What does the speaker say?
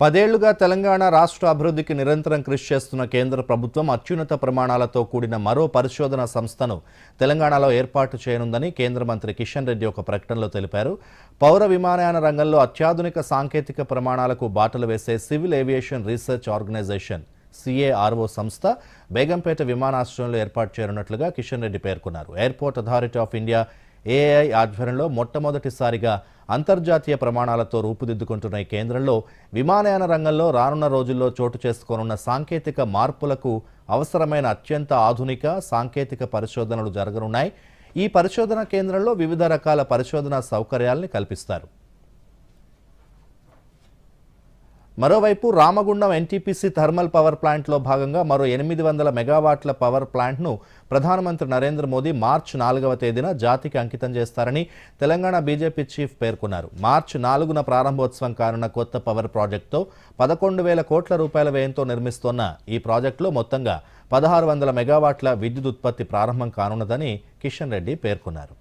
పదేళ్ళుగా తెలంగాణ రాష్ట్ర అభివృద్ధికి నిరంతరం కృషి చేస్తున్న కేంద్ర ప్రభుత్వం అత్యున్నత ప్రమాణాలతో కూడిన మరో పరిశోధన సంస్థను తెలంగాణలో ఏర్పాటు చేయనుందని కేంద్ర మంత్రి కిషన్ రెడ్డి ఒక ప్రకటనలో తెలిపారు. పౌర విమానయాన రంగంలో అత్యాధునిక సాంకేతిక ప్రమాణాలకు బాటలు వేసే civil aviation research organisation CARO సంస్థ బేగంపేట విమానాశ్రయంలో ఏర్పాటు చేయనున్నట్లుగా కిషన్ రెడ్డి పేర్కొన్నారు. Airport authority of India AI ఆధ్వర్యంలో మొట్టమొదటిసారిగా అంతర్జాతీయ ప్రమాణాలతో రూపుదిద్దుకుంటున్న ఈ కేంద్రంలో విమానయాన రంగంలో రానున్న రోజుల్లో చోటు చేసుకోనున్న సాంకేతిక మార్పులకు అవసరమైన అత్యంత ఆధునిక సాంకేతిక పరిశోధనలు జరగనున్నాయి. ఈ పరిశోధన కేంద్రంలో వివిధ రకాల పరిశోధనా సౌకర్యాల్ని కల్పిస్తారు. మరోవైపు రామగుండం ఎన్టీపీసీ థర్మల్ పవర్ ప్లాంట్లో భాగంగా మరో ఎనిమిది వందల మెగావాట్ల పవర్ ప్లాంట్ను ప్రధానమంత్రి నరేంద్ర మోదీ మార్చి నాలుగవ తేదీన జాతికి అంకితం చేస్తారని తెలంగాణ బీజేపీ చీఫ్ పేర్కొన్నారు. మార్చి నాలుగున ప్రారంభోత్సవం కానున్న కొత్త పవర్ ప్రాజెక్టుతో పదకొండు వేల కోట్ల రూపాయల వ్యయంతో నిర్మిస్తోన్న ఈ ప్రాజెక్టులో మొత్తంగా పదహారు వందల మెగావాట్ల విద్యుత్ ఉత్పత్తి ప్రారంభం కానున్నదని కిషన్ రెడ్డి పేర్కొన్నారు.